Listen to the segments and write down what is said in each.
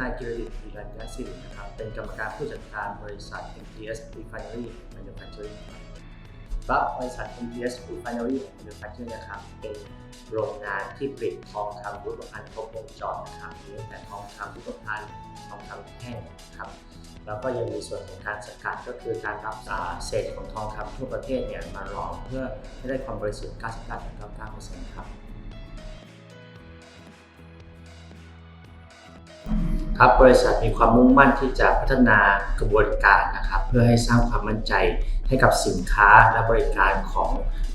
นายกิรติธีรัญญสิรินะครับ เป็นกรรมการผู้จัดการบริษัท MTS Refinery Manufacturing ครับบริษัท MTS Refinery Manufacturing นะครับ เป็นโรงงานที่ผลิตทองคำรูปพรรณครบวงจรนะครับมีตั้งแต่ทองคำรูปพรรณทองคำแท่งครับแล้วก็ยังมีส่วนของการสกัดก็คือการรับเศษของทองคำทั่วประเทศเนี่ยมาหลอมเพื่อให้ได้ความบริสุทธิ์ 99.99%ครับ ครับบริษัทมีความมุ่งมั่นที่จะพัฒนากระบวนการนะครับ เพื่อให้สร้างความมั่นใจให้กับสินค้าและบริการของ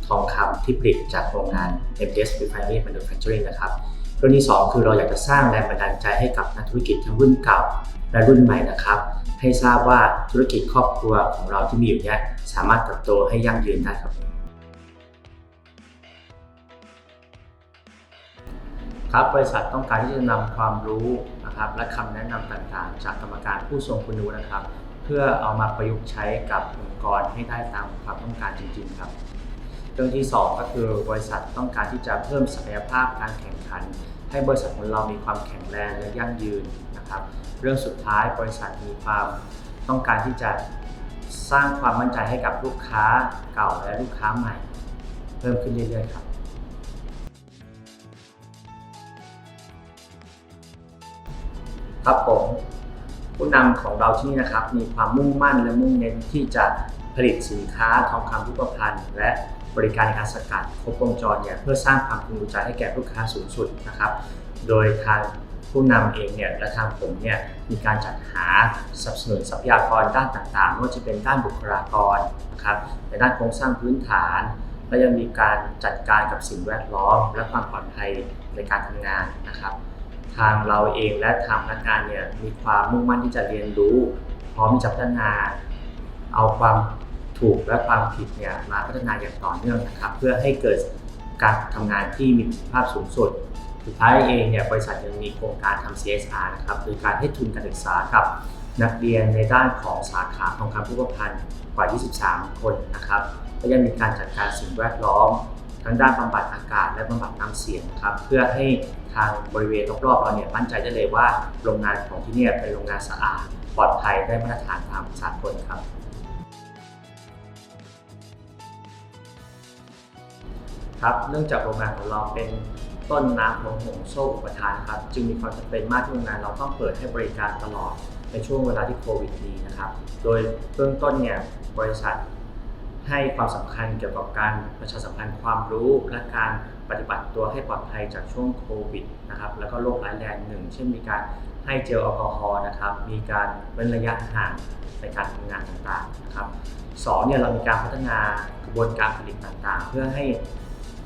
ทองคำที่ผลิตจากโรงงาน MTS Refinery Manufacturing นะครับเรื่องที่สองคือเราอยากจะสร้างแรงบันดาลใจให้กับนักธุรกิจทั้งรุ่นเก่าและรุ่นใหม่นะครับ ให้ทราบว่าธุรกิจครอบครัวของเราที่มีอยู่เนี้ยสามารถเติบโตให้ยั่งยืนได้ครับครับบริษัทต้องการที่จะนำความรู้ นะครับและคำแนะนำต่างๆ จากกรรมการผู้ทรงคุณวุฒินะครับ เพื่อเอามาประยุกต์ใช้กับองค์กรให้ได้ตามความต้องการจริง ๆ ครับเรื่องที่ 2 ก็คือบริษัทต้องการที่จะเพิ่มศักยภาพการแข่งขัน ให้บริษัทของเรามีความแข็งแรงและยั่งยืนนะครับ เรื่องสุดท้ายบริษัทมีความต้องการที่จะสร้างความมั่นใจให้กับลูกค้าเก่าและลูกค้าใหม่ เพิ่มขึ้นเรื่อยๆครับ ครับผมผู้นำของเราที่นี่นะครับ มีความมุ่งมั่นและมุ่งเน้นที่จะผลิตสินค้าทองคำรูปพรรณและบริการในการสกัดครบวงจรเนี่ยเพื่อสร้างความพึงพอใจให้แก่ลูกค้าสูงสุดนะครับ โดยทางผู้นำเองเนี่ยและทางผมเนี่ยมีการจัดหาสนับสนุนทรัพยากรด้านต่างๆไม่ว่าจะเป็นด้านบุคลากรนะครับในด้านโครงสร้างพื้นฐาน และยังมีการจัดการกับสิ่งแวดล้อม และความปลอดภัยในการทำงานนะครับ ทางเราเองและทางพนักงานเนี่ยมีความมุ่งมั่นที่จะเรียนรู้ พร้อมที่จะพัฒนา เอาความถูกและความผิดเนี่ยมาพัฒนาอย่างต่อเนื่องนะครับ เพื่อให้เกิดการทำงานที่มีประสิทธิภาพสูงสุด สุดท้ายเองเนี่ยบริษัทยังมีโครงการทำ CSR นะครับโดยการให้ทุนการศึกษากับนักเรียนในด้านของสาขาทองคำรูปพรรณกว่า 23 คนนะครับและยังมีการจัดการสิ่งแวดล้อม ทั้งด้านบำบัดอากาศและบำบัดน้ำเสียงนะครับเพื่อให้ทางบริเวณรอบๆเราเนี่ยมั่นใจได้เลยว่าโรงงานของที่นี่เป็นโรงงานสะอาด ปลอดภัยได้มาตรฐานตามสากลครับ ครับเนื่องจากโรงงานของเราเป็นต้นน้ำของหงโซ่อุปทานครับ จึงมีความจำเป็นมากที่โรงงานเราต้องเปิดให้บริการตลอดในช่วงเวลาที่โควิดมีนะครับ โดยเบื้องต้นเนี่ยบริษัท ให้ความสำคัญเกี่ยวกับการประชาสัมพันธ์ความรู้ และการปฏิบัติตัวให้ปลอดภัยจากช่วงโควิดนะครับแล้วก็โรคร้ายแรงหนึ่ง เช่นมีการให้เจลแอลกอฮอล์นะครับ มีการเว้นระยะห่างในการทำงานต่างๆนะครับสองเนี่ยเรามีการพัฒนากระบวนการผลิตต่างๆ เพื่อให้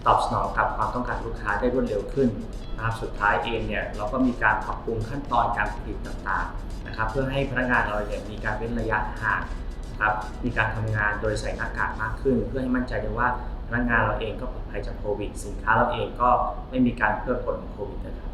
ตอบสนองกับความต้องการลูกค้าได้รวดเร็วขึ้นนะครับสุดท้ายเองเนี่ยเราก็มีการปรับปรุงขั้นตอนการผลิตต่างๆนะครับ เพื่อให้พนักงานเราเนี่ยมีการเว้นระยะห่าง ครับมีการทำงานโดยใส่หน้ากากมากขึ้น เพื่อให้มั่นใจได้ว่าพนักงานเราเองก็ปลอดภัยจากโควิด สินค้าเราเองก็ไม่มีการเพิ่มผลของโควิดนะครับ